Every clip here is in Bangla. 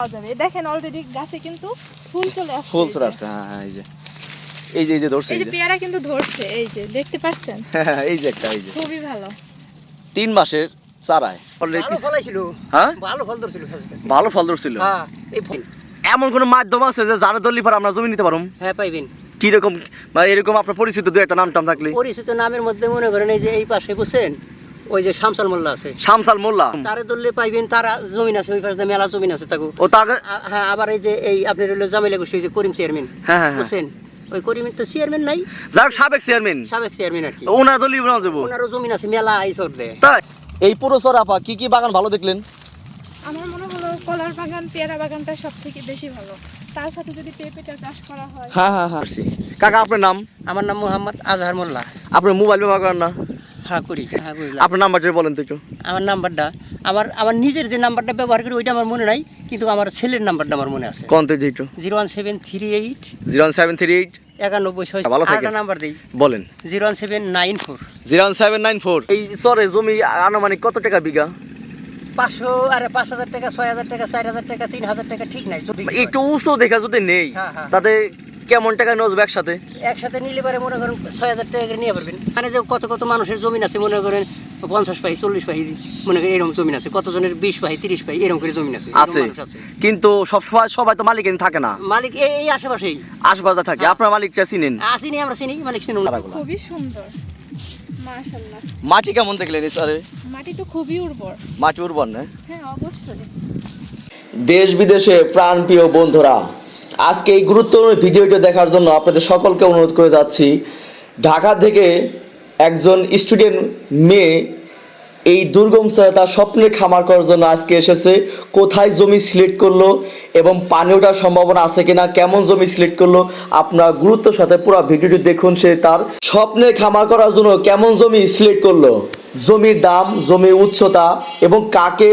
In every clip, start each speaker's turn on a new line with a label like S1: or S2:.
S1: পাওয়া যাবে। দেখেন অলরেডি গাছে কিন্তু ফুল চলে আসছে।
S2: ফুল চলে আসছে হ্যাঁ হ্যাঁ এই যে। এই যে এই যে ধরছে
S1: এই যে পেয়ারা কিন্তু ধরছে এই যে দেখতে পাচ্ছেন?
S2: হ্যাঁ, এই যে একটা এই যে।
S1: খুবই ভালো।
S2: তিন মাসের চারায়।
S3: ভালো
S2: কিছু-
S3: ফলাইছিল
S2: হ্যাঁ?
S3: ভালো ফল ধরছিল
S2: ভালো ফল ধরছিল।
S3: হ্যাঁ এই ফল
S2: এমন কোন মাধ্যম আছে যে যারা দল্লি পর আমরা জমি নিতে পারব
S3: হ্যাঁ পাইবেন।
S2: কীরকম বা এরকম আপনার পরিচিত দু একটা নাম টাম থাকলে?
S3: পরিচিত নামের মধ্যে মনে করেন এই যে এই পাশে বুঝছেন? ওই যে শামসাল মোল্লা আছে।
S2: শামসাল মোল্লা।
S3: তারে ধরলে পাইবেন তার জমিন আছে ওই পাশে মেলা জমিন আছে তাকে
S2: ও তাকে
S3: হ্যাঁ আবার এই যে এই আপনার হলো জামিলা গোষ্ঠী যে করিম চেয়ারম্যান।
S2: হ্যাঁ হ্যাঁ হ্যাঁ।
S3: বুঝছেন? ওই করিম তো চেয়ারম্যান নাই।
S2: যাক সাবেক চেয়ারম্যান।
S3: সাবেক চেয়ারম্যান আর কি।
S2: ওনার দল্লি বানাও যাব।
S3: ওনারও জমিন আছে মেলা এই সর দেয়।
S2: তাই। এই পুরো সরাপা কি কি বাগান ভালো দেখলেন?
S1: আমার মনে হলো কলার বাগান পেয়ারা বাগানটা সব থেকে বেশি ভালো। তার সাথে যদি পেঁপেটা চাষ করা হয়।
S2: হ্যাঁ হ্যাঁ হ্যাঁ। কাকা আপনার নাম?
S3: আমার নাম মোহাম্মদ আজহার মোল্লা।
S2: আপনার মোবাইল ব্যবহার করেন না?
S3: হ্যাঁ করি হ্যাঁ বুঝলাম
S2: আপনার নাম্বারটা বলেন তো একটু।
S3: আমার নাম্বারটা আমার আমার নিজের যে নাম্বারটা ব্যবহার করি ওইটা আমার মনে নাই কিন্তু আমার ছেলের নাম্বারটা আমার মনে আছে।
S2: কোন তো একটু?
S3: Zero one seven three eight
S2: zero seven three eight
S3: একানব্বই ছয়
S2: ভালো থাকেন।
S3: নাম্বার দিই।
S2: বলেন।
S3: Zero one seven nine four
S2: zero seven nine four এই সরে জমি আনুমানিক কত টাকা বিঘা?
S3: পাঁচশো আরে পাঁচ হাজার টাকা ছয় হাজার টাকা চার হাজার টাকা তিন হাজার টাকা ঠিক নাই
S2: একটু উঁচু দেখা যদি নেই
S3: হ্যাঁ, হ্যাঁ।
S2: তাতে কেমন টাকা নজবে একসাথে?
S3: একসাথে নিলে পারে মনে করেন ছয় হাজার টাকা করে নিয়ে পারবেন। মানে যে কত কত মানুষের জমিন আছে মনে করেন পঞ্চাশ পাই চল্লিশ পাই মনে করেন এরকম জমিন আছে। কতজনের বিশ পাই তিরিশ পাই এরকম করে জমিন আছে
S2: আছে। কিন্তু সব সময় সবাই তো মালিক থাকে না।
S3: মালিক এই আশেপাশেই।
S2: আশপাশে থাকে।
S3: হ্যাঁ।
S2: আপনার মালিকটা চিনেন?
S3: আসিনি আমরা চিনি মালিক চিনি
S1: খুবই সুন্দর।
S2: মাটি কেমন দেখলেন স্যারে
S1: মাটি তো খুবই উর্বর।
S2: মাটি উর্বর না?
S1: হ্যাঁ অবশ্যই।
S2: দেশ বিদেশে প্রাণপ্রিয় বন্ধুরা আজকে এই গুরুত্বপূর্ণ ভিডিওটি দেখার জন্য আপনাদের সকলকে অনুরোধ করে যাচ্ছি। ঢাকা থেকে একজন স্টুডেন্ট মেয়ে এই দুর্গম স্থানে তার স্বপ্নের খামার করার জন্য আজকে এসেছে। কোথায় জমি সিলেক্ট করল এবং পানি ওঠার সম্ভাবনা আছে কিনা, কেমন জমি সিলেক্ট করল, আপনার গুরুত্বের সাথে পুরো ভিডিওটি দেখুন। সে তার স্বপ্নের খামার করার জন্য কেমন জমি সিলেক্ট করল, জমির দাম, জমির উচ্চতা এবং কাকে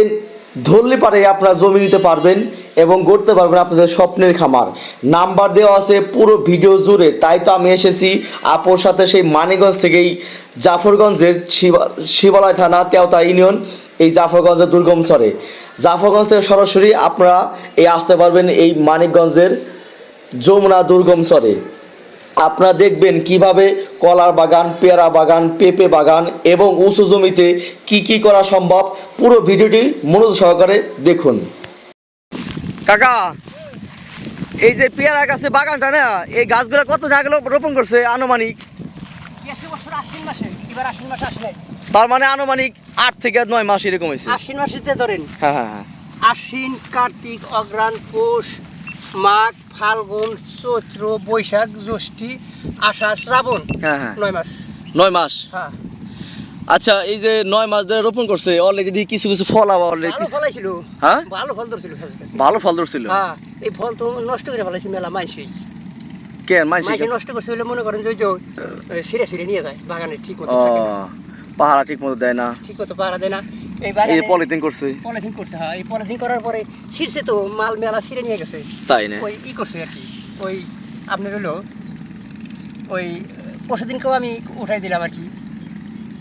S2: ধরলে পারে আপনারা জমি নিতে পারবেন এবং গড়তে পারবেন আপনাদের স্বপ্নের খামার। নাম্বার দেওয়া আছে পুরো ভিডিও জুড়ে, তাই তো আমি এসেছি আপুর সাথে সেই মানিকগঞ্জ থেকেই জাফরগঞ্জের শিবা- শিবালয় থানা, তেওতা ইউনিয়ন, এই জাফরগঞ্জের দুর্গম চরে জাফরগঞ্জ থেকে সরাসরি আপনারা এই আসতে পারবেন এই মানিকগঞ্জের যমুনা দুর্গম চরে আপনারা দেখবেন কীভাবে কলার বাগান পেয়ারা বাগান পেঁপে বাগান এবং উঁচু জমিতে কি কি করা সম্ভব পুরো ভিডিওটি মনোযোগ সহকারে দেখুন। কাকা এই যে পেয়ারা গাছে বাগানটা না এই গাছগুলো কত জায়গা রোপণ করছে আনুমানিক?
S3: মাসে মাসে
S2: তার মানে আনুমানিক আট থেকে নয় মাস এরকম হয়েছে।
S3: আশ্বিন মাসেতে ধরেন।
S2: হ্যাঁ হ্যাঁ হ্যাঁ।
S3: আশ্বিন কার্তিক অগ্রাণ পৌষ মাঘ ফাল্গুন চৈত্র বৈশাখ জ্যৈষ্ঠী আষাঢ় শ্রাবণ।
S2: হ্যাঁ হ্যাঁ।
S3: নয় মাস।
S2: নয় মাস?
S3: হ্যাঁ।
S2: আচ্ছা এই যে নয় মাস ধরে রোপণ করছে অলরেডি কিছু কিছু ফল আবার অলরেডি
S3: ভালো ফলাইছিল
S2: হ্যাঁ?
S3: ভালো ফল ধরছিল কাছে কাছে।
S2: ভালো ফল ধরছিল?
S3: হ্যাঁ এই ফল তো নষ্ট করে ফেলাইছে মেলা মাইসেই
S2: কেন
S3: মাইসে? নষ্ট করছে বলে মনে করেন যে ওই যে ছিঁড়ে ছিঁড়ে নিয়ে যায় বাগানে ঠিক মতো থাকে না।
S2: পাহারা ঠিক মতো দেয় না।
S3: ঠিক মতো পাহারা দেয় না। এই
S2: এই পলিথিন করছে।
S3: পলিথিন করছে হ্যাঁ এই পলিথিন করার পরে ছিঁড়ছে তো মাল মেলা ছিঁড়ে নিয়ে গেছে।
S2: তাই না?
S3: ওই ই করছে আর কি ওই আপনার হলো ওই পরশুদিনকেও আমি উঠাই দিলাম আর কি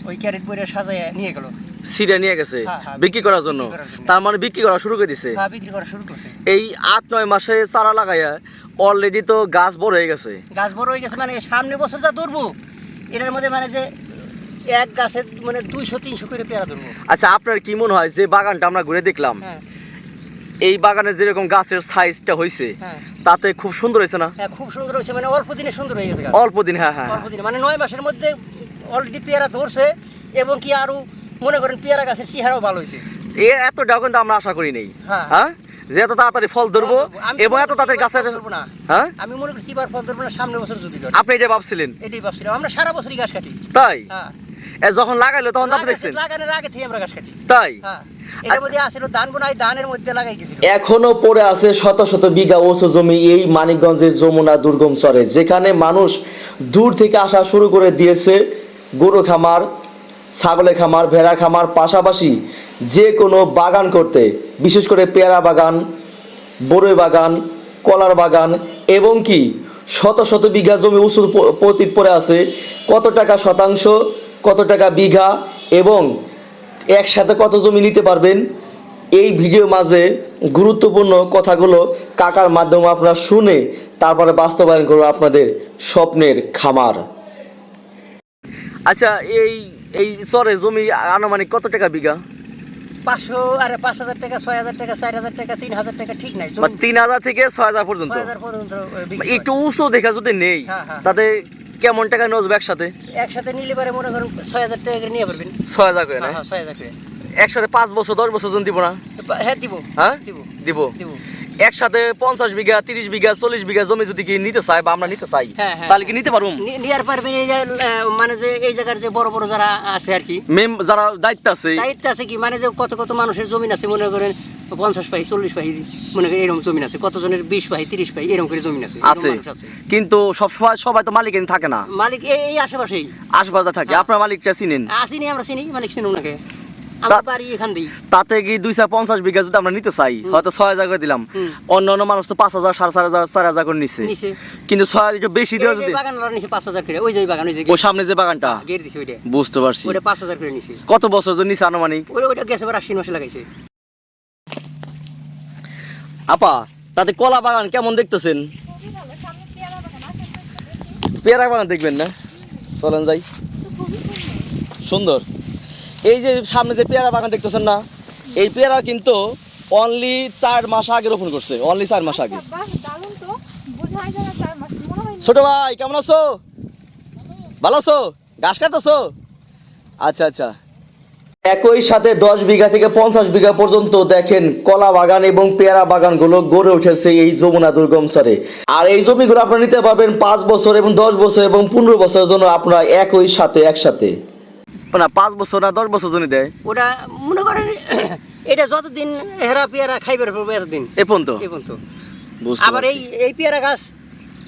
S3: ওই ক্যারেট বইরে সাজায় নিয়ে গেল।
S2: সিরিয়া নিয়ে গেছে? বিক্রি করার জন্য। তার মানে বিক্রি করা শুরু করে দিছে?
S3: হ্যাঁ বিক্রি করা শুরু করছে।
S2: এই আট নয় মাসে চারা লাগাইয়া অলরেডি তো গাছ বড় হয়ে গেছে।
S3: গাছ বড় হয়ে গেছে মানে সামনে বছর যা ধরবো এটার মধ্যে মানে যে এক গাছে মানে দুইশো তিনশো করে পেয়ারা ধরবো।
S2: আচ্ছা আপনার কি মনে হয় যে বাগানটা আমরা ঘুরে দেখলাম?
S3: হ্যাঁ।
S2: এই বাগানে যেরকম গাছের সাইজটা হয়েছে
S3: হ্যাঁ।
S2: তাতে খুব সুন্দর হয়েছে না?
S3: হ্যাঁ খুব সুন্দর হয়েছে মানে অল্প দিনে সুন্দর হয়ে গেছে
S2: অল্প দিন হ্যাঁ হ্যাঁ
S3: অল্প দিনে মানে নয় মাসের মধ্যে অলরেডি পেয়ারা ধরছে এবং কি আরও মনে করেন পেয়ারা গাছের চেহারাও ভালো হয়েছে
S2: এ এতটাও কিন্তু আমরা আশা করি নেই।
S3: হ্যাঁ।
S2: হ্যাঁ? যে এত তাড়াতাড়ি ফল ধরবো এবং এত তাড়াতাড়ি গাছের
S3: ধরবো না।
S2: হ্যাঁ?
S3: আমি মনে করছি এবার ফল ধরবো না সামনে বছর যদি
S2: আপনি এটা ভাবছিলেন?
S3: এটাই ভাবছিলাম। আমরা সারা বছরই গাছ কাটি।
S2: তাই?
S3: হ্যাঁ।
S2: যখন লাগাইলো তখন তারপর দেখছেন।
S3: লাগানোর আগে থেকে আমরা গাছ কাটি।
S2: তাই?
S3: হ্যাঁ এটার মধ্যে আসলে ধান বোনাই ধানের মধ্যে লাগাই গেছিল।
S2: এখনও পড়ে আছে শত শত বিঘা জমি এই মানিকগঞ্জের যমুনা দুর্গম চরে যেখানে মানুষ দূর থেকে আসা শুরু করে দিয়েছে গরু খামার ছাগলের খামার ভেড়া খামার পাশাপাশি যে কোনো বাগান করতে বিশেষ করে পেয়ারা বাগান বড়ই বাগান কলার বাগান এবং কি শত শত বিঘা জমি উঁচু পতিত পড়ে আছে। কত টাকা শতাংশ? কত টাকা বিঘা এবং একসাথে কত জমি নিতে পারবেন? এই ভিডিওর মাঝে গুরুত্বপূর্ণ কথাগুলো কাকার মাধ্যমে আপনারা শুনে তারপরে বাস্তবায়ন করব আপনাদের স্বপ্নের খামার। আচ্ছা এই এই সরে জমি আনুমানিক কত টাকা বিঘা?
S3: পাঁচশো আরে পাঁচ হাজার টাকা ছয় হাজার টাকা চার হাজার টাকা তিন হাজার টাকা ঠিক নাই।
S2: তিন হাজার থেকে ছয় হাজার পর্যন্ত। একটু উঁচু দেখা যদি নেই
S3: হ্যাঁ, হ্যাঁ।
S2: তাতে কেমন টাকা নজবে একসাথে?
S3: একসাথে নিলে পরে মনে করেন ছয় হাজার টাকা করে নিয়ে পারবেন।
S2: ছয় হাজার করে না?
S3: হ্যাঁ হ্যাঁ ছয় হাজার করে।
S2: একসাথে পাঁচ বছর দশ বছর জন দিব না?
S3: হ্যাঁ দিব।
S2: হ্যাঁ?
S3: দিব।
S2: দিব।
S3: দিব।
S2: একসাথে পঞ্চাশ বিঘা তিরিশ বিঘা চল্লিশ বিঘা জমি যদি কি নিতে চাই বা আমরা নিতে চাই
S3: হ্যাঁ, হ্যাঁ।
S2: তাহলে কি নিতে পারব?
S3: নিয়ার পারবেন মানে যে এই জায়গার যে বড় বড় যারা আছে আর কি।
S2: মেম যারা দায়িত্ব আছে।
S3: দায়িত্ব আছে কি? মানে যে কত কত মানুষের জমি আছে মনে করেন পঞ্চাশ পাই চল্লিশ পাই মনে করেন এরকম জমিন আছে। কতজনের বিশ পাই তিরিশ পাই এরকম করে জমিন আছে
S2: আছে। কিন্তু সব সময় সবাই তো মালিক থাকে না।
S3: মালিক এই আশেপাশেই।
S2: আশপাশে থাকে।
S3: হ্যাঁ।
S2: আপনার মালিকটা চিনেন?
S3: আসিনি আমরা চিনি মালিক চিনি ওনাকে।
S2: তাতে কি দুইশো পঞ্চাশ বিঘা যদি আমরা নিতে চাই হয়তো ছয় হাজার করে দিলাম। অন্য অন্য মানুষ তো পাঁচ হাজার সাড়ে চার হাজার চার হাজার করে নিচ্ছে কিন্তু ছয় হাজার একটু বেশি দেওয়া যদি
S3: নিচে ওই যে বাগান ওই যে
S2: ওই সামনে যে বাগানটা?
S3: ওইটা।
S2: বুঝতে পারছি। কত বছর ধরে নিচ্ছে আনুমানিক?
S3: লাগাইছে।
S2: আপা তাতে কলা বাগান কেমন দেখতেছেন?
S1: পেয়ারা বাগান
S2: দেখবেন না? চলেন যাই।
S1: সুন্দর।
S2: এই যে সামনে যে পেয়ারা বাগান দেখতেছেন না এই পেয়ারা কিন্তু অনলি চার মাস আগে রোপণ করছে অনলি চার মাস আগে।
S1: আচ্ছা।
S2: ছোট ভাই কেমন আছো? ভালো আছো? ঘাস কাটতেছো? আচ্ছা আচ্ছা। একই সাথে দশ বিঘা থেকে পঞ্চাশ বিঘা পর্যন্ত দেখেন কলা বাগান এবং পেয়ারা বাগানগুলো গড়ে উঠেছে এই যমুনা দুর্গম সারে আর এই জমিগুলো আপনারা নিতে পারবেন পাঁচ বছর এবং দশ বছর এবং পনেরো বছরের জন্য আপনারা একই সাথে একসাথে। না পাঁচ বছর না দশ বছর জন্য দেয়?
S3: ওটা মনে করেন এটা যতদিন হেরা পেয়ারা খাইবার পারব এতদিন।
S2: এ পর্যন্ত?
S3: এই পর্যন্ত। আবার এই এই পেয়ারা গাছ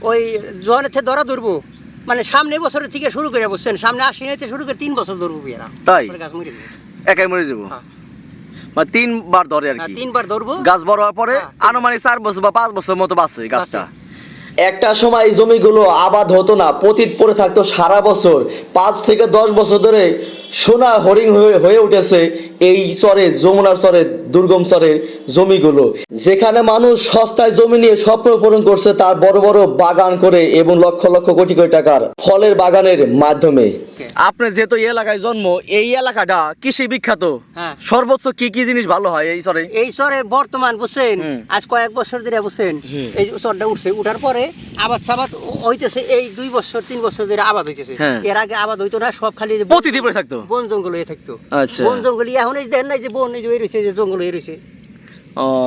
S3: ওই জনের থেকে ধরা ধরবো মানে সামনে বছরের থেকে শুরু করে বসছেন সামনে আশ্বিন হইতে শুরু করে তিন বছর ধরবো পেয়ারা।
S2: তাই?
S3: গাছ মরে যাবে।
S2: একাই মরে যাব?
S3: হ্যাঁ।
S2: মানে তিনবার ধরে আর
S3: হ্যাঁ,
S2: কি?
S3: তিনবার ধরবো।
S2: গাছ বড় হওয়ার পরে
S3: হ্যাঁ,
S2: আনুমানিক চার বছর বা পাঁচ বছর মতো বাঁচছে গাছটা।
S3: বাঁচে।
S2: একটা সময় এই জমিগুলো আবাদ হতো না, পতিত পড়ে থাকতো সারা বছর। পাঁচ থেকে দশ বছর ধরে সোনা হরিং হয়ে হয়ে উঠেছে এই চরে যমুনার চরে দুর্গম চরের জমিগুলো। যেখানে মানুষ সস্তায় জমি নিয়ে স্বপ্ন পূরণ করছে তার বড় বড় বাগান করে এবং লক্ষ লক্ষ কোটি কোটি টাকার ফলের বাগানের মাধ্যমে। আপনার যেহেতু এই এলাকায় জন্ম এই এলাকাটা কৃষি বিখ্যাত।
S3: হ্যাঁ।
S2: সর্বোচ্চ কি কি জিনিস ভালো হয় এই চরে?
S3: এই চরে বর্তমান বুঝছেন আজ কয়েক বছর ধরে বুঝছেন এই চরটা উঠছে উঠার পরে আবাদ সাবাদ হইতেছে এই দুই বছর তিন বছর ধরে আবাদ হইতেছে।
S2: হ্যাঁ।
S3: এর আগে আবাদ হইতো না সব খালি
S2: প্রতিদিন পড়ে থাকতো।
S3: বন জঙ্গল হয়ে থাকতো।
S2: আচ্ছা।
S3: বন জঙ্গল এখন এই দেখেন নাই যে বন এই যে রয়েছে যে জঙ্গল হয়ে রয়েছে।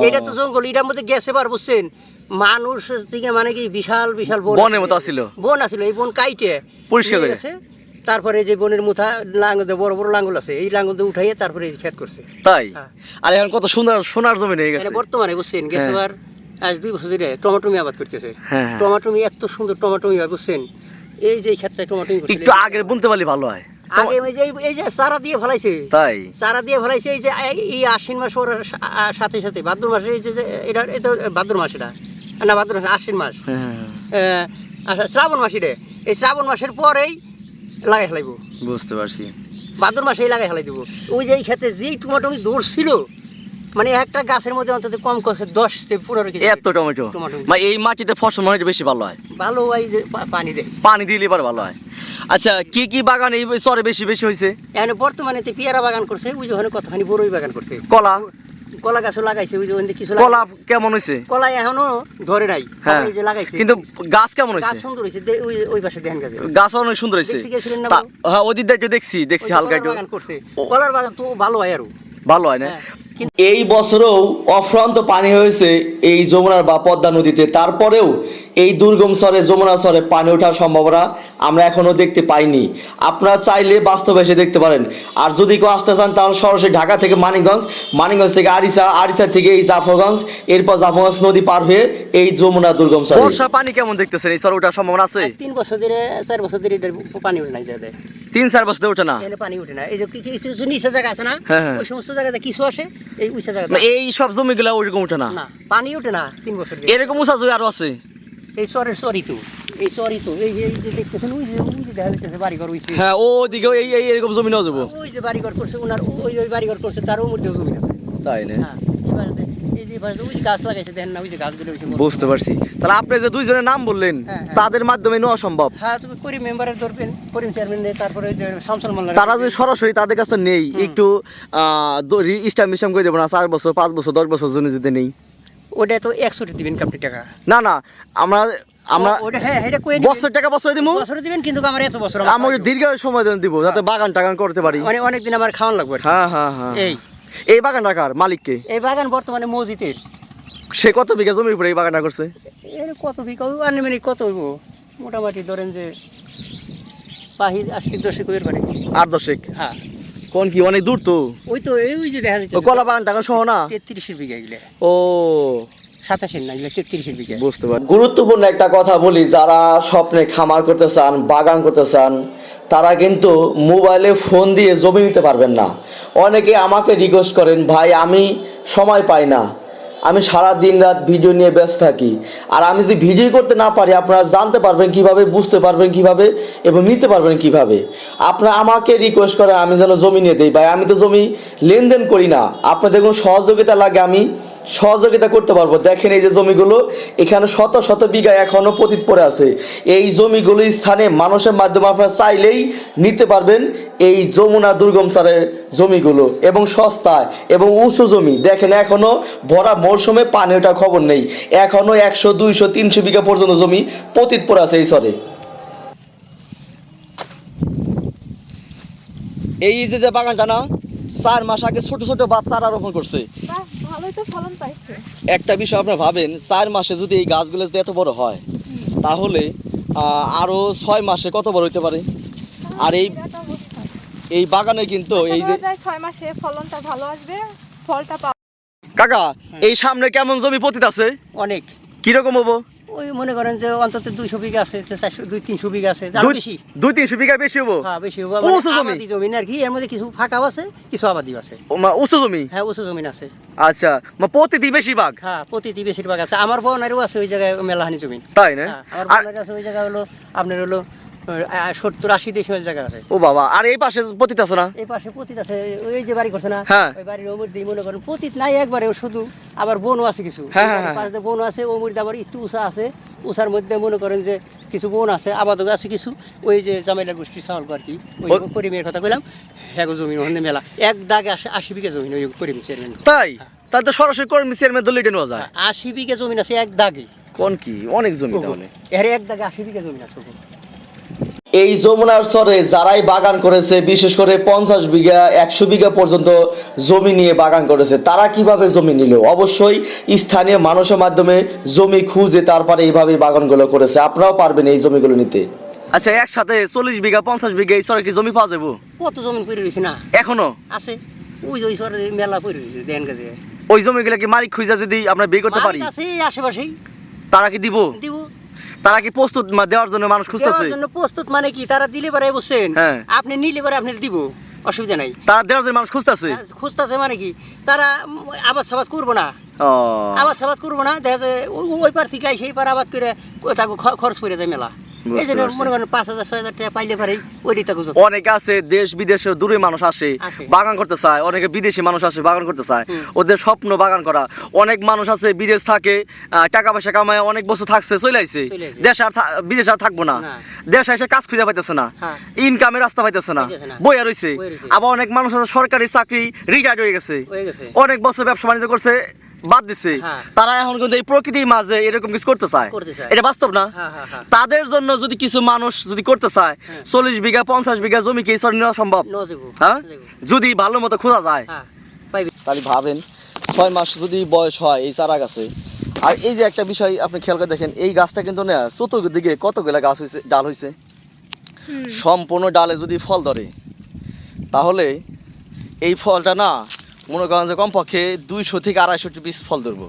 S3: এটা তো জঙ্গল এটার মধ্যে গেছে বার বুঝছেন? মানুষ থেকে মানে কি বিশাল বিশাল বন
S2: বনের মতো আছিল।
S3: বন আছিল এই বন কাইটে।
S2: পরিষ্কার করে।
S3: তারপরে যে বনের মুথা লাঙ্গল বড় বড় লাঙ্গল আছে এই লাঙ্গল দিয়ে উঠাইয়ে তারপরে এই ক্ষেত করছে।
S2: তাই?
S3: হ্যাঁ।
S2: আর এখন কত সুন্দর সোনার জমি হয়ে গেছে।
S3: মানে বর্তমানে বুঝছেন? গেছে
S2: হ্যাঁ।
S3: বার আজ দুই বছর ধরে টমাটমি আবাদ করতেছে।
S2: হ্যাঁ।
S3: টমাটমি এত সুন্দর টমাটমি হয় বুঝছেন? এই যে ক্ষেত্রে টমাটমি
S2: একটু আগে বুনতে পারলে ভালো হয়।
S3: আগে এই- এই যে সারা দিয়ে ফলাইছে।
S2: তাই?
S3: সারা দিয়ে ফলাইছে এই যে এই- আশ্বিন মাস ওর সাথে সাথে। ভাদ্র মাসে এই যে এটা এই তো ভাদ্র মাস এটা। না ভাদ্র মাস আশ্বিন মাস।
S2: হ্যাঁ,
S3: আচ্ছা, শ্রাবণ মাস এটা। এই শ্রাবণ মাসের পরেই লাগাই ফেলাইব।
S2: বুঝতে পারছি।
S3: ভাদ্র মাসেই লাগাই ফেলাই দিব। ওই যে এই ক্ষেত্রে যেই দৌড় ধরছিল মানে একটা গাছের মধ্যে অন্তত কম করে দশ থেকে পনেরো কেজি
S2: এত টমেটো। মানে এই মাটিতে ফসল মনে হয় বেশি ভালো হয়?
S3: ভালো হয় যে পানি দেয়।
S2: পানি দিলে এবার ভালো হয়। আচ্ছা কি কি বাগান এই চরে বেশি বেশি হয়েছে?
S3: এখানে বর্তমানে তো পেয়ারা বাগান করছে ওই কতখানি বড়ই বাগান করছে।
S2: কলা?
S3: কলা গাছও লাগাইছে ওই যে কিছু
S2: কলা কেমন হয়েছে?
S3: কলা এখনও ধরে নাই
S2: হ্যাঁ।
S3: এই যে লাগাইছে।
S2: কিন্তু গাছ কেমন
S3: গাছ সুন্দর হয়েছে ওই ওই পাশে দেখেন গাছে।
S2: গাছ অনেক সুন্দর হয়েছে।
S3: দেখছি গেছিলেন না
S2: হ্যাঁ একটু দেখছি দেখছি হালকা একটু।
S3: কলার বাগান তো ভালো হয় আরও।
S2: ভালো হয় না?
S3: হ্যাঁ।
S2: এই বছরও অফ্রান্ত পানি হয়েছে এই যমুনার বা পদ্মা নদীতে। তারপরেও এই দুর্গম স্বরে যমুনা স্বরে পানি ওঠার সম্ভাবনা আমরা এখনও দেখতে পাইনি। আপনারা চাইলে বাস্তবে এসে দেখতে পারেন। আর যদি কেউ আসতে চান তাহলে সরাসরি ঢাকা থেকে মানিকগঞ্জ মানিকগঞ্জ থেকে আরিসা আরিসা থেকে এই জাফরগঞ্জ এরপর জাফরগঞ্জ নদী পার হয়ে এই যমুনা দুর্গম স্বরে। বর্ষা পানি কেমন দেখতেছেন? এই স্বরে ওঠার সম্ভাবনা আছে?
S3: তিন বছর ধরে চার বছর ধরে পানি উঠে নাই যাতে।
S2: তিন চার বছর ওঠে না?
S3: পানি উঠে না। এই যে কিছু কিছু নিচে জায়গা আছে না?
S2: হ্যাঁ, হ্যাঁ।
S3: ওই সমস্ত জায়গাতে কিছু আসে। এই উঁচা জায়গাতে
S2: মানে এই সব জমিগুলা ওইরকম ওঠে না।
S3: না পানি উঠে না তিন বছর
S2: এরকম উঁচা জমি আরও আছে?
S3: এই সরের সরিতু এই সরি এই যে এই যে দেখতেছেন ওই যে ওই যে দেখা যাচ্ছে বাড়িঘর হইছে
S2: হ্যাঁ ও দিকে এই এই এরকম জমি যাব।
S3: ওই যে বাড়িঘর করছে ওনার ওই ওই বাড়িঘর করছে তারও মধ্যেও জমি আছে।
S2: তাই না?
S3: হ্যাঁ এই
S2: বুঝতে পারছি। তাহলে আপনি যে দুইজনের নাম বললেন
S3: হ্যাঁ, হ্যাঁ।
S2: তাদের মাধ্যমে নেওয়া সম্ভব?
S3: হ্যাঁ
S2: তারা যদি সরাসরি তাদের কাছে নেই একটু ইস্টাম মিস্টাম করে দেবো না চার বছর পাঁচ বছর দশ বছর জন্য যদি নেই।
S3: ওটা তো একশো দিবেন আপনি টাকা।
S2: না না আমরা আমরা
S3: ওটা হ্যাঁ এটা কই
S2: বছর টাকা বছরে দিব
S3: বছরে দিবেন কিন্তু আমার এত বছর আমার
S2: আমাকে দীর্ঘ সময় দিব যাতে বাগান টাগান করতে পারি।
S3: মানে অনেকদিন আমার খাওয়ান লাগবে
S2: হ্যাঁ হ্যাঁ হ্যাঁ।
S3: এই।
S2: এই বাগান কার? মালিককে?
S3: এই বাগান বর্তমানে মসজিদের।
S2: সে কত বিঘা জমির উপরে এই বাগানটা করছে?
S3: এর কত বিঘা আনুমানিক কত হইব? মোটামুটি ধরেন যে পাহি আশিক দশেক এর পারে।
S2: আট দশেক?
S3: হ্যাঁ।
S2: কোন কি অনেক দূর তো?
S3: ওই তো এই ওই যে দেখা যাচ্ছে
S2: কলা বাগান টাকা সহ না?
S3: তেত্রিশের বিঘা এগুলো।
S2: ও। গুরুত্বপূর্ণ একটা কথা বলি, যারা স্বপ্নে খামার করতে চান, বাগান করতে চান, তারা কিন্তু মোবাইলে ফোন দিয়ে জমি নিতে পারবেন না। অনেকে আমাকে রিকোয়েস্ট করেন, ভাই, আমি সময় পাই না। আমি সারা দিন রাত ভিডিও নিয়ে ব্যস্ত থাকি। আর আমি যদি ভিডিও করতে না পারি, আপনারা জানতে পারবেন কীভাবে, বুঝতে পারবেন কীভাবে এবং নিতে পারবেন কীভাবে। আপনারা আমাকে রিকোয়েস্ট করেন, আমি যেন জমি নিয়ে দিই। ভাই, আমি তো জমি লেনদেন করি না। আপনাদের কোনো সহযোগিতা লাগে আমি সহযোগিতা করতে পারব। দেখেন এই যে জমিগুলো, এখানে শত শত বিঘা এখনও পতিত পড়ে আছে। এই জমিগুলো স্থানে মানুষের মাধ্যমে আপনারা চাইলেই নিতে পারবেন এই যমুনা দুর্গম সারের জমিগুলো এবং সস্তায় এবং উঁচু জমি। দেখেন এখনও ভরা মরশুমে পানি ওটা খবর নেই। এখনও একশো, দুইশো, তিনশো বিঘা পর্যন্ত জমি পতিত পড়ে আছে এই সরে। এই যে যে বাগানটা না চার মাস আগে ছোট ছোট বাচ্চারা রোপণ করছে।
S1: বাহ, ভালোই তো ফলন পাইছে।
S2: একটা বিষয় আপনারা ভাবেন চার মাসে যদি এই গাছগুলো যদি এত বড় হয় তাহলে আরও ছয় মাসে কত বড় হতে পারে? আর এই এই বাগানে কিন্তু এই যে
S1: ছয় মাসে ফলনটা ভালো আসবে ফলটা
S2: কাকা এই সামনে কেমন জমি পতিত আছে?
S3: অনেক।
S2: কীরকম হব?
S3: ওই মনে করেন যে অন্তত দুইশো বিঘা আছে চারশো দুই তিনশো বিঘা আছে
S2: দুই-
S3: বেশি।
S2: দুই তিনশো বিঘা বেশি হব?
S3: হ্যাঁ বেশি হব। আবাদি জমি আর কি এর মধ্যে কিছু ফাঁকাও আছে কিছু আবাদিও আছে।
S2: উঁচু জমি?
S3: হ্যাঁ উঁচু জমিন আছে।
S2: আচ্ছা মা, প্রতিটি বেশিরভাগ?
S3: হ্যাঁ প্রতিটি বেশিরভাগ আছে। আমার বোনেরও আছে ওই জায়গায় মেলাহানি জমি
S2: তাই না?
S3: হ্যাঁ, আমার বোনের আছে ওই জায়গা হলো আপনার হলো সত্তর আশি ডেসিমেল জায়গা আছে।
S2: ও বাবা আর এই পাশে পতিত আছে না?
S3: এই পাশে পতিত আছে ওই যে বাড়ি করছে না
S2: হ্যাঁ।
S3: ওই বাড়ির দিয়ে মনে করেন পতিত নাই একবারে শুধু আবার বনও আছে কিছু।
S2: হ্যাঁ, হ্যাঁ।
S3: পাশে আছে আবার একটু উষা আছে উষার মধ্যে মনে করেন যে কিছু বন আছে আবাদক আছে কিছু। ওই যে জামাইলা গোষ্ঠী চাউল আর কি ওই করিমের কথা কইলাম গো জমিন ওখানে মেলা। এক দাগে আসে আশি বিঘা জমিন ওই করিম চেয়ারম্যান
S2: তাই? তাহলে তো সরাসরি কর্মী চেয়ারম্যান দলে নেওয়া যায়।
S3: আশি বিঘা জমিন আছে এক দাগে।
S2: কোন কি? অনেক জমি তাহলে।
S3: এর এক দাগে আশি বিঘা জমি আছে।
S2: এই যমুনার চরে যারাই বাগান করেছে বিশেষ করে পঞ্চাশ বিঘা একশো বিঘা পর্যন্ত জমি নিয়ে বাগান করেছে তারা কীভাবে জমি নিল? অবশ্যই স্থানীয় মানুষের মাধ্যমে জমি খুঁজে তারপরে এইভাবে বাগানগুলো করেছে। আপনারাও পারবেন এই জমিগুলো নিতে। আচ্ছা একসাথে চল্লিশ বিঘা পঞ্চাশ বিঘা এই চরে কি জমি পাওয়া যাব?
S3: কত জমি পড়ে রয়েছে না?
S2: এখনও?
S3: আছে। ওই ওই সরে মেলা পড়ে রয়েছে দেন গাছে।
S2: ওই জমিগুলো কি মালিক খুঁজে যদি আমরা বিয়ে করতে পারি?
S3: আশেপাশেই।
S2: তারা কি দিব?
S3: দিব।
S2: তারা কি প্রস্তুত দেওয়ার জন্য মানুষ খুঁজতেছে?
S3: জন্য প্রস্তুত মানে কি? তারা দিলে পরে বসছেন
S2: হ্যাঁ।
S3: আপনি নিলে পরে আপনি দিব। অসুবিধা নাই।
S2: তারা দেওয়ার জন্য মানুষ খুঁজতেছে?
S3: খুঁজতেছে মানে কি? তারা আবাস আবাদ সাবাদ করব না।
S2: আবাস
S3: আবাদ সাবাদ করব না। দেখা যায় ওই পার থেকে সেই পার আবাদ করে তাকে খরচ করে যায় মেলা। এই জন্য মনে করেন পাঁচ হাজার ছয় হাজার টাকা পাইলে পারেই ওইটাই তাকে
S2: অনেকে আছে দেশ বিদেশের দূরে মানুষ আসে। বাগান করতে চায় অনেকে বিদেশি মানুষ আসে বাগান করতে চায়। ওদের স্বপ্ন বাগান করা। অনেক মানুষ আছে বিদেশ থাকে টাকা পয়সা কামায় অনেক বছর থাকছে চলে আইছে। দেশ আর বিদেশ আর থাকব না। দেশ এসে কাজ খুঁজে পাইতেছে না।
S3: হ্যাঁ।
S2: ইনকামের রাস্তা পাইতেছে না। বইয়া রইছে। আবার অনেক মানুষ আছে সরকারি চাকরি রিটায়ার্ড হয়ে গেছে। অনেক বছর ব্যবসা বাণিজ্য করছে বাদ দিছে।
S3: হ্যাঁ।
S2: তারা এখন কিন্তু এই প্রকৃতির মাঝে এরকম কিছু করতে চায়। এটা বাস্তব না?
S3: হ্যাঁ হ্যাঁ হ্যাঁ।
S2: তাদের জন্য যদি কিছু মানুষ যদি করতে চায়। চল্লিশ বিঘা পঞ্চাশ বিঘা জমি কি সর নেওয়া সম্ভব? হ্যাঁ? যদি ভালো মতো খোঁজা যায়।
S3: হ্যাঁ
S2: তাহলে ভাবেন ছয় মাস যদি বয়স হয় এই চারা গাছে আর এই যে একটা বিষয় আপনি খেয়াল করে দেখেন এই গাছটা কিন্তু না চতুর্দিকে কতগুলা গাছ হয়েছে ডাল হয়েছে। সম্পূর্ণ ডালে যদি ফল ধরে তাহলে এই ফলটা না মনে করেন যে কমপক্ষে দুইশো থেকে আড়াইশোটি পিস ফল ধরবো।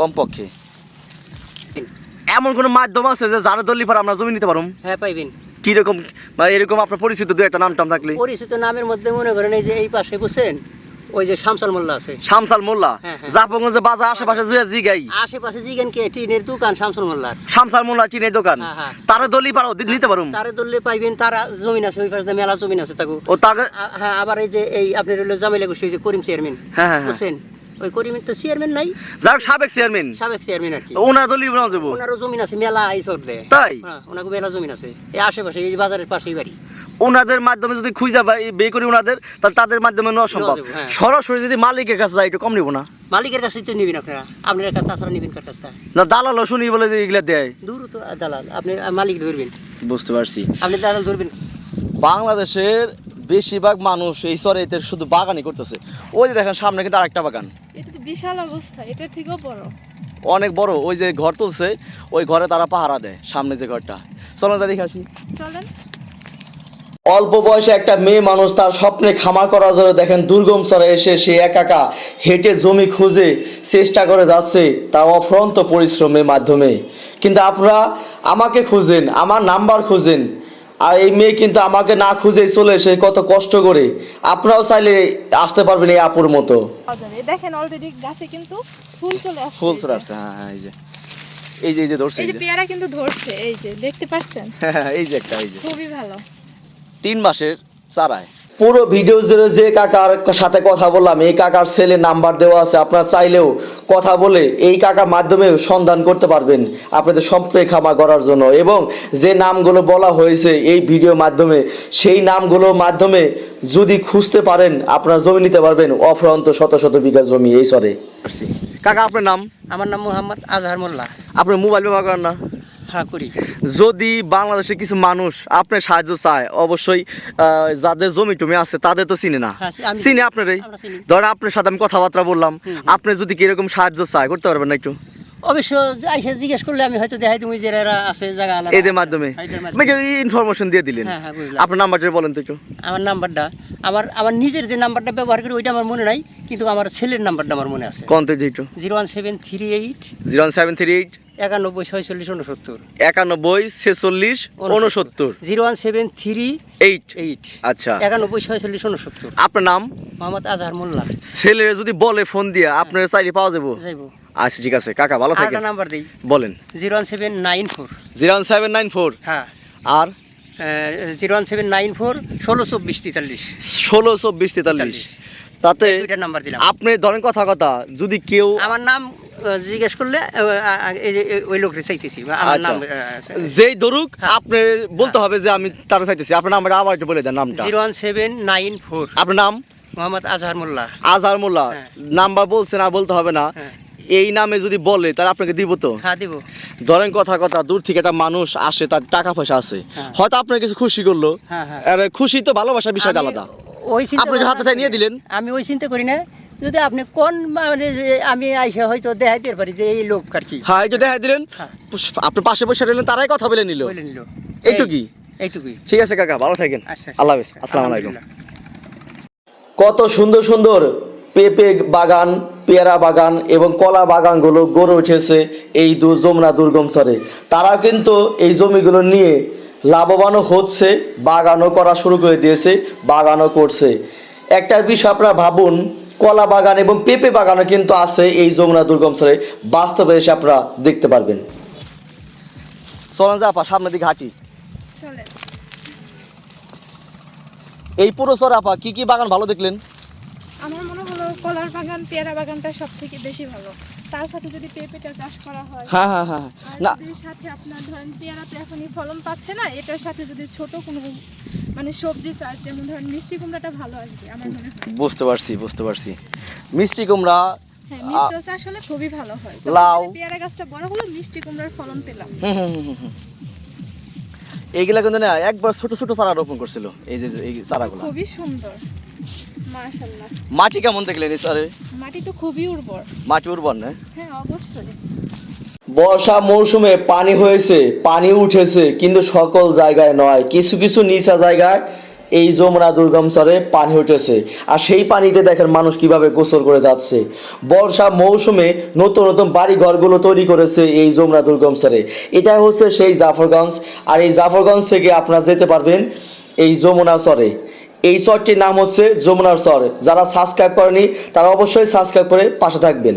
S2: কমপক্ষে। এমন কোনো মাধ্যম আছে যে যারা দলি পর আমরা জমি নিতে পারব
S3: হ্যাঁ পাইবেন।
S2: কীরকম বা এরকম আপনার পরিচিত দু একটা নাম টাম থাকলে?
S3: পরিচিত নামের মধ্যে মনে করেন এই যে এই পাশে বুঝছেন? ওই যে শামসাল মোল্লা আছে।
S2: শামসাল মোল্লা?
S3: হ্যাঁ, হ্যাঁ।
S2: জাপগঞ্জে বাজার আশেপাশে জুয়া জিগাই।
S3: আশেপাশে জিগান কে? টিনের দোকান শামসুল মোল্লার।
S2: শামসাল মোল্লা চিনের দোকান?
S3: হ্যাঁ।
S2: দলি পারো নিতে পারুম?
S3: তারে ধরলে পাইবেন তারা জমিন আছে ওই পাশে মেলা জমিন আছে তাকু
S2: ও তাকে
S3: হ্যাঁ আবার এই যে এই আপনার হলো জামিলা গোষ্ঠী যে করিম চেয়ারম্যান।
S2: হ্যাঁ
S3: বুঝছেন? ওই করিমের তো চেয়ারম্যান নাই।
S2: যাক সাবেক চেয়ারম্যান।
S3: সাবেক চেয়ারম্যান আর কি।
S2: ওনার বনা
S3: ওনারও জমিন আছে মেলা এই দেয়
S2: তাই?
S3: ওনাকে মেলা জমিন আছে। এই আশেপাশে এই বাজারের পাশেই বাড়ি।
S2: ওনাদের মাধ্যমে যদি খুঁজে পাই বে করি ওনাদের তাহলে তাদের মাধ্যমে নেওয়া সম্ভব।
S3: হ্যাঁ।
S2: সরাসরি যদি মালিকের কাছে যায় একটু কম নিব না?
S3: মালিকের কাছে তো নিবেন আপনারা। আপনার কাছে তাছাড়া নিবেন কার কাছে
S2: না দালাল শুনি বলে যে এগুলা দেয়।
S3: দূর তো দালাল। আপনি মালিক ধরবেন।
S2: বুঝতে পারছি।
S3: আপনি দালাল ধরবেন।
S2: বাংলাদেশের বেশিরভাগ মানুষ এই চরেতে শুধু বাগানই করতেছে। ওই যে দেখেন সামনে কিন্তু আরেকটা বাগান।
S1: এটা তো বিশাল অবস্থা এটার থেকেও বড়।
S2: অনেক বড় ওই যে ঘর তুলছে ওই ঘরে তারা পাহারা দেয় সামনে যে ঘরটা। চলো না দেখে আসি।
S1: চলেন।
S2: অল্প বয়সে একটা মেয়ে মানুষ তার স্বপ্নে খামার করার জন্য দেখেন দুর্গম স্তরে এসে সে একা একা হেঁটে জমি খুঁজে চেষ্টা করে যাচ্ছে তা অফ্রন্ত পরিশ্রমের মাধ্যমে। কিন্তু আপনারা আমাকে খুঁজেন আমার নাম্বার খুঁজেন। আর এই মেয়ে কিন্তু আমাকে না খুঁজেই চলে এসে কত কষ্ট করে। আপনারাও চাইলে আসতে পারবেন এই আপুর মতো।
S1: দেখেন অলরেডি গাছে কিন্তু ফুল চলে আসছে।
S2: ফুল চলে আসছে হ্যাঁ হ্যাঁ এই যে। এই যে এই যে ধরছে
S1: এই যে
S2: যে।
S1: পেয়ারা কিন্তু ধরছে এই যে দেখতে পাচ্ছেন?
S2: হ্যাঁ, এই যে একটা এই যে।
S1: খুবই ভালো।
S2: তিন মাসের চারায়। পুরো ভিডিও জুড়ে যে কাকার সাথে কথা বললাম এই কাকার ছেলে নাম্বার দেওয়া আছে আপনারা চাইলেও কথা বলে এই কাকার মাধ্যমে সন্ধান করতে পারবেন আপনাদের সম্পে খামা করার জন্য। এবং যে নামগুলো বলা হয়েছে এই ভিডিওর মাধ্যমে সেই নামগুলোর মাধ্যমে যদি খুঁজতে পারেন আপনারা জমি নিতে পারবেন অফরন্ত শত শত বিঘা জমি এই সরে কাকা আপনার নাম?
S3: আমার নাম মোহাম্মদ আজহার মোল্লা।
S2: আপনার মোবাইল ব্যবহার করেন না?
S3: হ্যাঁ করি।
S2: যদি বাংলাদেশে কিছু মানুষ আপনার সাহায্য চায় অবশ্যই আহ, যাদের জমি টমি আছে তাদের তো চিনে না।
S3: চিনে আমি-
S2: চিনি আপনারই। ধরেন আপনার সাথে আমি কথাবার্তা বললাম আপনি যদি কীরকম সাহায্য চায় করতে পারবেন না একটু?
S3: অবশ্য আইসা জিজ্ঞেস করলে আমি হয়তো দেখাই তুমি যে এরা আছে জায়গা আলাদা
S2: এদের মাধ্যমে?
S3: এদের
S2: ইনফরমেশন দিয়ে দিলেন।
S3: হ্যাঁ হ্যাঁ বুঝলাম।
S2: আপনার নাম্বারটা বলেন তো একটু।
S3: আমার নাম্বারটা আমার আমার নিজের যে নাম্বারটা ব্যবহার করি ওইটা আমার মনে নাই কিন্তু আমার ছেলের নাম্বারটা আমার মনে আছে।
S2: কোন তো একটু?
S3: Zero one seven three eight
S2: zero seven three eight
S3: একানব্বই ছয়চল্লিশ উনসত্তর
S2: একানব্বই ছেচল্লিশ উনসত্তর
S3: zero one seven three
S2: eight.
S3: Eight.
S2: আচ্ছা।
S3: একানব্বই ছয়চল্লিশ উনসত্তর
S2: আপনার নাম?
S3: মোহাম্মদ আজহার মোল্লা।
S2: যদি বলে ফোন দিয়ে আপনার চাইলে পাওয়া যাব।
S3: যাইব।
S2: আচ্ছা ঠিক আছে। কাকা ভালো থাকেন।
S3: নাম্বার দিই।
S2: বলেন।
S3: Zero one seven nine four
S2: zero seven nine four
S3: হ্যাঁ।
S2: আর?
S3: Zero one seven nine four ষোলো চব্বিশ তেতাল্লিশ।
S2: ষোলো চব্বিশ তেতাল্লিশ। তাতে
S3: নাম্বার দিলাম।
S2: আপনি ধরেন কথা কথা যদি কেউ
S3: আমার নাম জিজ্ঞেস করলে ওই লোকের চাইতেছি। আমার
S2: আচ্ছা।
S3: নাম
S2: যেই ধরুক
S3: হ্যাঁ।
S2: আপনি বলতে হবে যে আমি তার চাইতেছি। আপনার নামটা আবার একটু বলে দেন নামটা।
S3: Zero one seven nine four
S2: আপনার নাম?
S3: মোহাম্মদ আজহার মোল্লা।
S2: আজহার মোল্লা।
S3: হ্যাঁ।
S2: নাম্বার বলছে না বলতে হবে না।
S3: হ্যাঁ।
S2: এই নামে যদি বলে তাহলে আপনাকে দিব তো?
S3: হ্যাঁ দিব।
S2: ধরেন কথা কথা দূর থেকে একটা মানুষ আসে তার টাকা পয়সা আছে।
S3: হ্যাঁ।
S2: হয়তো আপনার কিছু খুশি করল।
S3: হ্যাঁ হ্যাঁ।
S2: আর খুশি তো ভালোবাসার বিষয়টা আলাদা।
S3: ওই চিন্তা
S2: আপনাকে হাতে নিয়ে দিলেন?
S3: আমি ওই চিন্তা করি না। যদি আপনি কোন মানে আমি আইসা হয়তো দেখাইতে পারি যে এই লোক আর কি।
S2: হ্যাঁ এটা দেখাই দিলেন।
S3: হ্যাঁ।
S2: আপনি পাশে বসে রইলেন তারাই কথা বলে নিল।
S3: বলে নিল।
S2: এইটুকুই?
S3: এইটুকুই।
S2: ঠিক আছে কাকা ভালো থাকেন।
S3: আচ্ছা
S2: আল্লাহ হাফেজ। আসসালামু আলাইকুম। কত সুন্দর সুন্দর পেঁপে বাগান পেয়ারা বাগান এবং কলা বাগানগুলো গড়ে উঠেছে এই দু যমুনা দুর্গম স্তরে। তারা কিন্তু এই জমিগুলো নিয়ে লাভবানও হচ্ছে বাগানও করা শুরু করে দিয়েছে বাগানও করছে। একটা বিষয় আপনারা ভাবুন কলা বাগান এবং পেঁপে বাগানও কিন্তু আছে এই যমুনা দুর্গম স্তরে। বাস্তবে এসে আপনারা দেখতে পারবেন। চলেন যা সামনের দিকে হাঁটি। এই পুরো চরে আপা কি কি বাগান ভালো দেখলেন?
S1: কলার বাগান পেয়ারা বাগানটা সব থেকে বেশি ভালো। তার সাথে যদি পেঁপেটা চাষ করা হয়
S2: হ্যাঁ হ্যাঁ হ্যাঁ
S1: আর
S2: না।
S1: সাথে আপনার ধরেন পেয়ারা তো এখনই ফলন পাচ্ছে না এটার সাথে যদি ছোট কোনো মানে সবজি চাষ যেমন ধরেন মিষ্টি কুমড়াটা ভালো আসবে আমার মনে হয়।
S2: বুঝতে পারছি বুঝতে পারছি। মিষ্টি কুমড়া
S1: হ্যাঁ মিশ্র চাষ হলে খুবই ভালো হয়।
S2: লাউ।
S1: পেয়ারা গাছটা বড় হলো মিষ্টি কুমড়ার ফলন পেলাম।
S2: হুম হুম হুম হুম হুম। এইগুলা কিন্তু না একবার ছোট ছোট চারা রোপণ করছিল এই যে যে এই চারাগুলো।
S1: খুবই সুন্দর। মাশাল্লাহ
S2: মাটি কেমন দেখলেন এই স্যারে
S1: মাটি তো খুবই উর্বর।
S2: মাটি উর্বর না?
S1: হ্যাঁ অবশ্যই।
S2: বর্ষা মৌসুমে পানি হয়েছে পানি উঠেছে কিন্তু সকল জায়গায় নয় কিছু কিছু নিচা জায়গায় এই যমুনা দুর্গম চরে পানি উঠেছে। আর সেই পানিতে দেখেন মানুষ কীভাবে গোসল করে যাচ্ছে। বর্ষা মৌসুমে নতুন নতুন বাড়ি ঘরগুলো তৈরি করেছে এই যমুনা দুর্গম চরে এটা হচ্ছে সেই জাফরগঞ্জ। আর এই জাফরগঞ্জ থেকে আপনারা যেতে পারবেন এই যমুনা চরে এই শহরটির নাম হচ্ছে যমুনার শহর। যারা সাবস্ক্রাইব করেনি, তারা অবশ্যই সাবস্ক্রাইব করে পাশে থাকবেন।